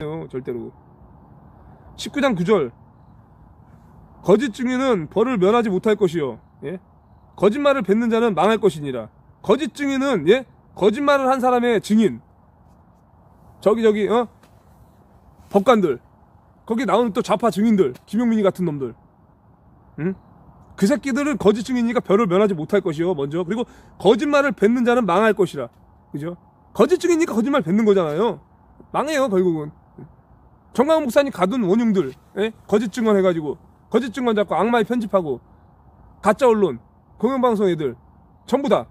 아니에요 절대로. 19장 9절. 거짓 증인은 벌을 면하지 못할 것이요. 예? 거짓말을 뱉는 자는 망할 것이니라. 거짓 증인은 예? 거짓말을 한 사람의 증인. 저기 저기 어? 법관들. 거기 나오는 또 좌파 증인들. 김용민이 같은 놈들. 응? 그 새끼들은 거짓 증인이니까 별을 면하지 못할 것이요 먼저. 그리고 거짓말을 뱉는 자는 망할 것이라. 그죠? 거짓 증인이니까 거짓말 뱉는 거잖아요. 망해요 결국은 정강 목사님 가둔 원흉들 예? 거짓 증언 해가지고 거짓 증언 잡고 악마에 편집하고 가짜 언론 공영방송 애들 전부 다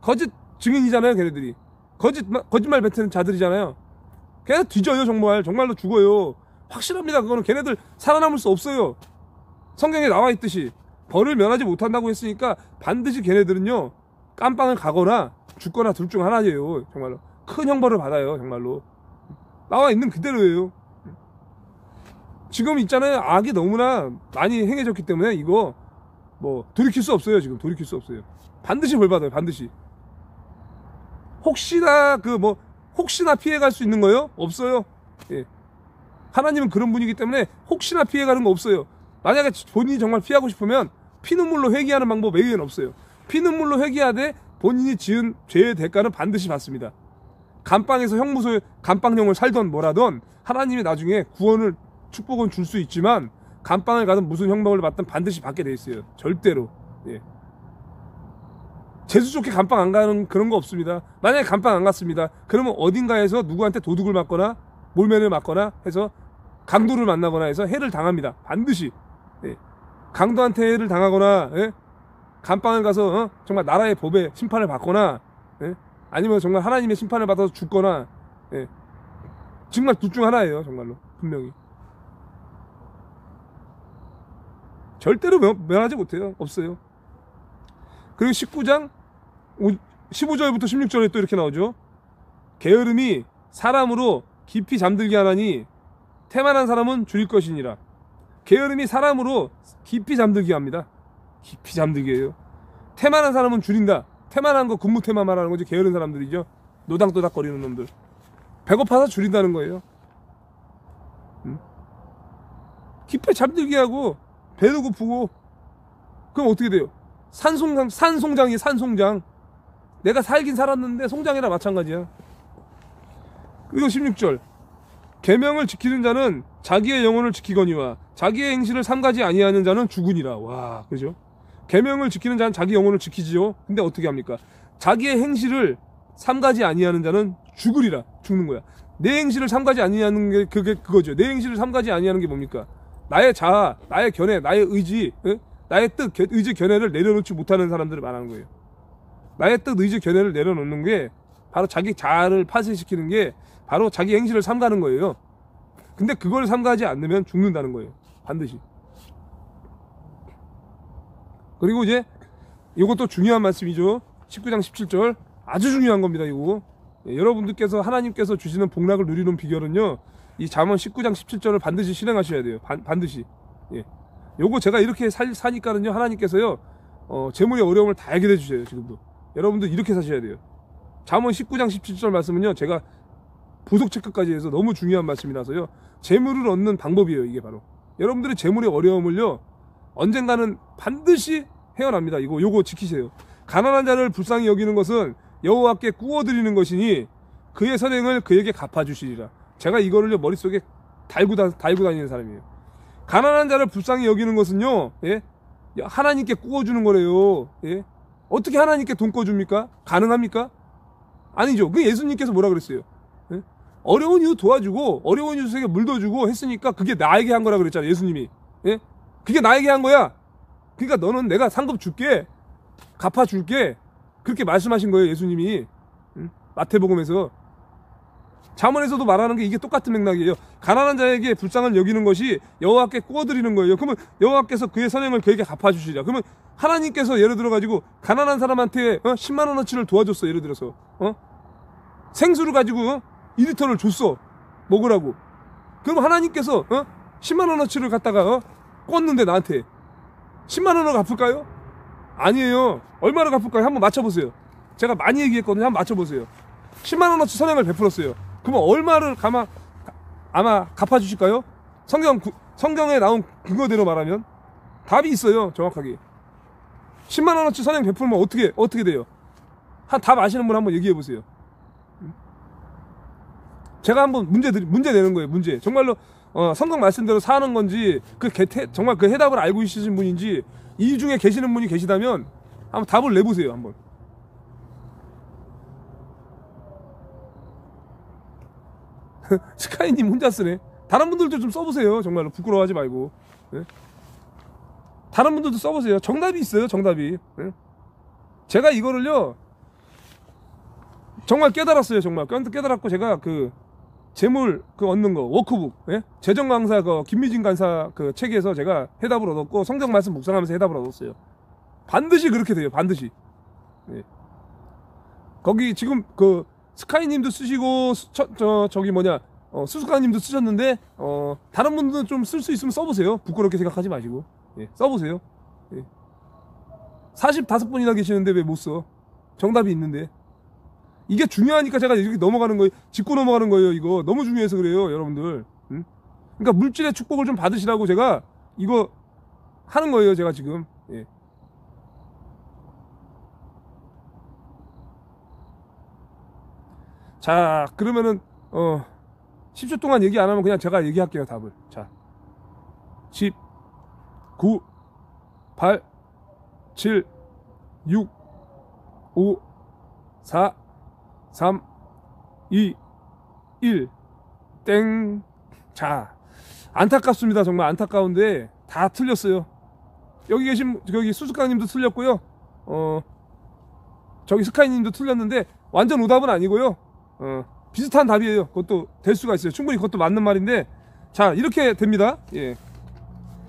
거짓 증인이잖아요 걔네들이. 거짓 거짓말 뱉는 자들이잖아요. 걔네 뒤져요 정말. 정말로 죽어요. 확실합니다. 그거는 걔네들 살아남을 수 없어요. 성경에 나와 있듯이 벌을 면하지 못한다고 했으니까 반드시 걔네들은요 깜빵을 가거나 죽거나 둘 중 하나예요 정말로. 큰 형벌을 받아요 정말로. 나와 있는 그대로예요 지금 있잖아요. 악이 너무나 많이 행해졌기 때문에 이거 뭐 돌이킬 수 없어요 지금. 돌이킬 수 없어요. 반드시 벌 받아요 반드시. 혹시나 그 뭐 혹시나 피해갈 수 있는 거요? 없어요. 예. 하나님은 그런 분이기 때문에 혹시나 피해가는 거 없어요. 만약에 본인이 정말 피하고 싶으면 피눈물로 회개하는 방법 외에는 없어요. 피눈물로 회개하되 본인이 지은 죄의 대가는 반드시 받습니다. 감방에서 형무소에 감방형을 살던 뭐라던 하나님이 나중에 구원을 축복은 줄 수 있지만 감방을 가든 무슨 형벌을 받든 반드시 받게 돼 있어요. 절대로. 예. 재수 좋게 감방 안 가는 그런 거 없습니다. 만약에 감방 안 갔습니다. 그러면 어딘가에서 누구한테 도둑을 맞거나 몰매를 맞거나 해서 강도를 만나거나 해서 해를 당합니다. 반드시. 예. 강도한테 해를 당하거나 예? 감방을 가서 어? 정말 나라의 법에 심판을 받거나 예? 아니면 정말 하나님의 심판을 받아서 죽거나 예. 정말 둘 중 하나예요 정말로 분명히 절대로 면, 면하지 못해요. 없어요. 그리고 19장 15절부터 16절에 또 이렇게 나오죠. 게으름이 사람으로 깊이 잠들게 하나니 태만한 사람은 줄일 것이니라. 게으름이 사람으로 깊이 잠들게 합니다. 깊이 잠들게 해요. 태만한 사람은 줄인다. 태만한 거 근무 태만 말하는 거지 게으른 사람들이죠. 노닥노닥 거리는 놈들. 배고파서 줄인다는 거예요. 응? 깊이 잠들게 하고 배도 고프고 그럼 어떻게 돼요 산송장 산송장이 산송장 내가 살긴 살았는데 송장이라 마찬가지야 그리고 16절 계명을 지키는 자는 자기의 영혼을 지키거니와 자기의 행실을 삼가지 아니하는 자는 죽으니라 와 그죠 계명을 지키는 자는 자기 영혼을 지키지요. 근데 어떻게 합니까? 자기의 행실을 삼가지 아니하는 자는 죽으리라. 죽는 거야. 내 행실을 삼가지 아니하는 게 그게 그거죠. 내 행실을 삼가지 아니하는 게 뭡니까? 나의 자아, 나의 견해, 나의 의지, 응? 나의 뜻, 의지, 견해를 내려놓지 못하는 사람들을 말하는 거예요. 나의 뜻, 의지, 견해를 내려놓는 게 바로 자기 자아를 파쇄시키는 게 바로 자기 행실을 삼가는 거예요. 근데 그걸 삼가지 않으면 죽는다는 거예요. 반드시. 그리고 이제 이것도 중요한 말씀이죠. 19장 17절 아주 중요한 겁니다. 이거 예, 여러분들께서 하나님께서 주시는 복락을 누리는 비결은요. 이 잠언 19장 17절을 반드시 실행하셔야 돼요. 반, 반드시. 예. 요거 제가 이렇게 살, 사니까는요. 하나님께서요. 어, 재물의 어려움을 다 해결해 주세요. 지금도. 여러분들 이렇게 사셔야 돼요. 잠언 19장 17절 말씀은요. 제가 부속 체크까지 해서 너무 중요한 말씀이라서요. 재물을 얻는 방법이에요. 이게 바로. 여러분들의 재물의 어려움을요. 언젠가는 반드시 헤어납니다. 이거 요거 지키세요. 가난한 자를 불쌍히 여기는 것은 여호와께 구워드리는 것이니 그의 선행을 그에게 갚아주시리라. 제가 이거를 머릿속에 달고, 다, 달고 다니는 사람이에요. 가난한 자를 불쌍히 여기는 것은요, 예? 하나님께 구워주는 거래요. 예? 어떻게 하나님께 돈 꿔줍니까? 가능합니까? 아니죠. 그 예수님께서 뭐라 그랬어요? 예? 어려운 이유 도와주고, 어려운 이웃에게 물도 주고 했으니까 그게 나에게 한 거라 그랬잖아요. 예수님이. 예? 그게 나에게 한 거야. 그러니까 너는 내가 상급 줄게. 갚아줄게. 그렇게 말씀하신 거예요, 예수님이. 응? 마태복음에서. 자문에서도 말하는 게 이게 똑같은 맥락이에요. 가난한 자에게 불쌍을 여기는 것이 여호와께 구워드리는 거예요. 그러면 여호와께서 그의 선행을 그에게 갚아주시리라. 그러면 하나님께서 예를 들어 가지고 가난한 사람한테 어? 10만 원어치를 도와줬어. 예를 들어서 어? 생수를 가지고 어? 2리터를 줬어. 먹으라고. 그럼 하나님께서 어? 10만 원어치를 갖다가 어? 꽂는데 나한테 10만 원을 갚을까요? 아니에요. 얼마를 갚을까요? 한번 맞춰보세요. 제가 많이 얘기했거든요. 한번 맞춰보세요. 10만 원어치 선행을 베풀었어요. 그러면 얼마를 가마 아마 갚아주실까요? 성경 구- 성경에 나온 근거대로 말하면 답이 있어요 정확하게 10만 원어치 선행 베풀면 어떻게 어떻게 돼요? 한 답 아시는 분 한번 얘기해 보세요. 제가 한번 문제 드리, 문제 내는 거예요 문제 정말로 어, 성경 말씀대로 사는 건지 그 정말 그 해답을 알고 있으신 분인지 이 중에 계시는 분이 계시다면 한번 답을 내보세요 한번. 스카이님 혼자 쓰네. 다른 분들도 좀 써보세요. 정말로 부끄러워하지 말고. 예? 다른 분들도 써보세요. 정답이 있어요. 정답이. 예? 제가 이거를요. 정말 깨달았어요. 정말 깨- 깨달았고 제가 그 재물 그 얻는 거 워크북 예? 재정 강사 그 김미진 강사 그 책에서 제가 해답을 얻었고 성경 말씀 묵상하면서 해답을 얻었어요. 반드시 그렇게 돼요. 반드시. 예. 거기 지금 그 스카이님도 쓰시고 수- 저, 저 저 기 뭐냐 어, 수수카님도 쓰셨는데 어, 다른 분들은 좀 쓸 수 있으면 써보세요. 부끄럽게 생각하지 마시고 예, 써보세요. 예. 45분이나 계시는데 왜 못 써? 정답이 있는데 이게 중요하니까 제가 이렇게 넘어가는 거예요. 짚고 넘어가는 거예요. 이거 너무 중요해서 그래요, 여러분들. 응? 그러니까 물질의 축복을 좀 받으시라고 제가 이거 하는 거예요. 제가 지금. 예. 자, 그러면은 어 10초 동안 얘기 안 하면 그냥 제가 얘기할게요, 답을. 자. 10 9 8 7 6 5 4 3 2 1 땡. 자. 안타깝습니다. 정말 안타까운데 다 틀렸어요. 여기 계신 저기 수수깡 님도 틀렸고요. 어 저기 스카이 님도 틀렸는데 완전 오답은 아니고요. 어, 비슷한 답이에요. 그것도 될 수가 있어요. 충분히 그것도 맞는 말인데 자 이렇게 됩니다. 예,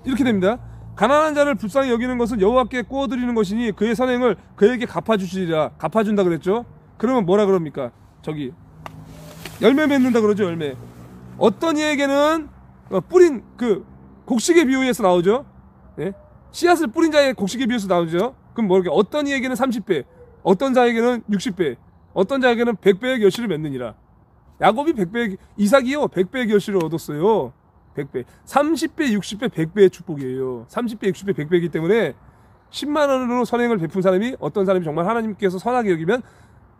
이렇게 됩니다. 가난한 자를 불쌍히 여기는 것은 여호와께 구워드리는 것이니 그의 선행을 그에게 갚아주시리라. 갚아준다 그랬죠. 그러면 뭐라 그럽니까? 저기 열매 맺는다 그러죠. 열매. 어떤 이에게는 어, 뿌린 그 곡식의 비유에서 나오죠. 예? 씨앗을 뿌린 자의 곡식의 비유에서 나오죠. 그럼 뭐게 어떤 이에게는 30배, 어떤 자에게는 60배, 어떤 자에게는 100배의 결실을 맺느니라. 야곱이 100배, 이삭이요, 100배의 결실을 얻었어요. 100배. 30배, 60배, 100배의 축복이에요. 30배, 60배, 100배이기 때문에 10만 원으로 선행을 베푼 사람이 어떤 사람이 정말 하나님께서 선하게 여기면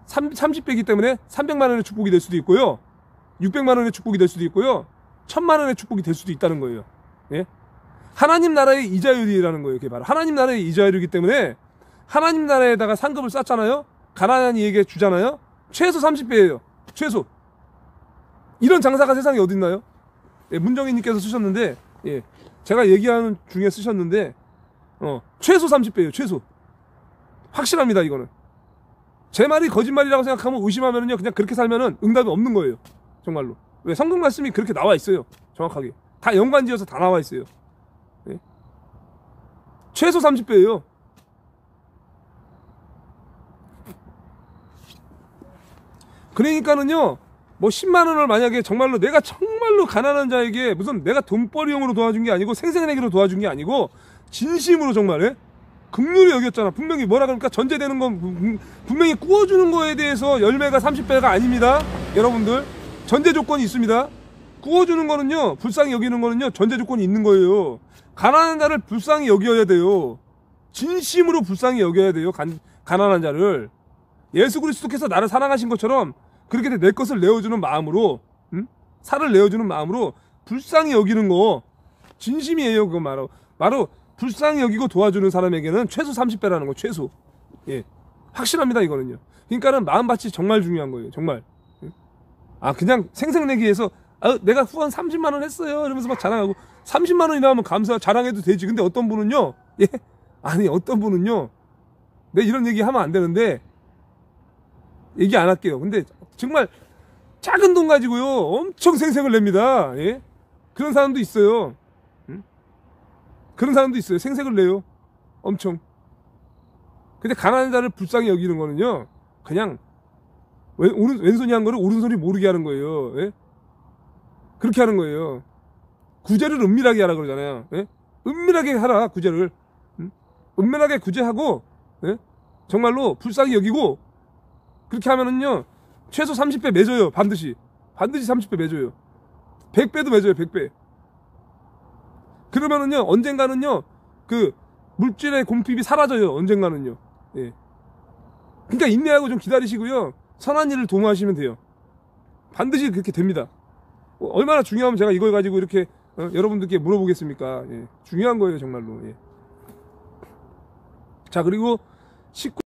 3, 30배이기 때문에 300만 원의 축복이 될 수도 있고요. 600만 원의 축복이 될 수도 있고요. 1000만 원의 축복이 될 수도 있다는 거예요. 예? 하나님 나라의 이자율이라는 거예요. 그게 바로 하나님 나라의 이자율이기 때문에 하나님 나라에다가 상급을 쌓잖아요. 가난한 이에게 주잖아요. 최소 30배예요. 최소. 이런 장사가 세상에 어디 있나요? 예, 문정희님께서 쓰셨는데, 예, 제가 얘기하는 중에 쓰셨는데, 어, 최소 30배예요. 최소. 확실합니다. 이거는. 제 말이 거짓말이라고 생각하면 의심하면은요, 그냥 그렇게 살면은 응답이 없는 거예요. 정말로. 왜 성경 말씀이 그렇게 나와 있어요. 정확하게. 다 연관지어서 다 나와 있어요. 예? 최소 30배예요. 그러니까는요, 뭐 10만 원을 만약에 정말로 내가 정말로 가난한 자에게 무슨 내가 돈벌이용으로 도와준 게 아니고 생생내기로 도와준 게 아니고 진심으로 정말 예? 극률이 여겼잖아. 분명히 뭐라 그러니까 전제되는 건 분- 분명히 구워주는 거에 대해서 열매가 30배가 아닙니다. 여러분들 전제 조건이 있습니다. 구워주는 거는요 불쌍히 여기는 거는요 전제 조건이 있는 거예요. 가난한 자를 불쌍히 여겨야 돼요. 진심으로 불쌍히 여겨야 돼요. 간, 가난한 자를 예수 그리스도께서 나를 사랑하신 것처럼 그렇게 내 것을 내어주는 마음으로 응? 살을 내어주는 마음으로 불쌍히 여기는 거 진심이에요. 그거 바로 바로 불쌍히 여기고 도와주는 사람에게는 최소 30배라는 거 최소 예 확실합니다 이거는요. 그러니까는 마음밭이 정말 중요한 거예요. 정말 응? 아 그냥 생색내기에서 아, 내가 후원 30만 원 했어요 이러면서 막 자랑하고 30만 원이 나오면 감사 자랑해도 되지. 근데 어떤 분은요 예 아니 어떤 분은요 내 이런 얘기 하면 안 되는데 얘기 안 할게요. 근데 정말 작은 돈 가지고요. 엄청 생색을 냅니다. 예? 그런 사람도 있어요. 응? 그런 사람도 있어요. 생색을 내요. 엄청. 근데 가난한 자를 불쌍히 여기는 거는요. 그냥 왼, 오른, 왼손이 한 거를 오른손이 모르게 하는 거예요. 예? 그렇게 하는 거예요. 구제를 은밀하게 하라 그러잖아요. 예? 은밀하게 하라 구제를. 응? 은밀하게 구제하고 예? 정말로 불쌍히 여기고 그렇게 하면은요 최소 30배 매줘요 반드시. 반드시 30배 매줘요. 100배도 맺어요 100배. 그러면은요 언젠가는요 그 물질의 공핍이 사라져요 언젠가는요. 예. 그러니까 인내하고 좀 기다리시고요. 선한 일을 도모하시면 돼요. 반드시 그렇게 됩니다. 어, 얼마나 중요하면 제가 이걸 가지고 이렇게 어, 여러분들께 물어보겠습니까? 예. 중요한 거예요 정말로. 예. 자 그리고 19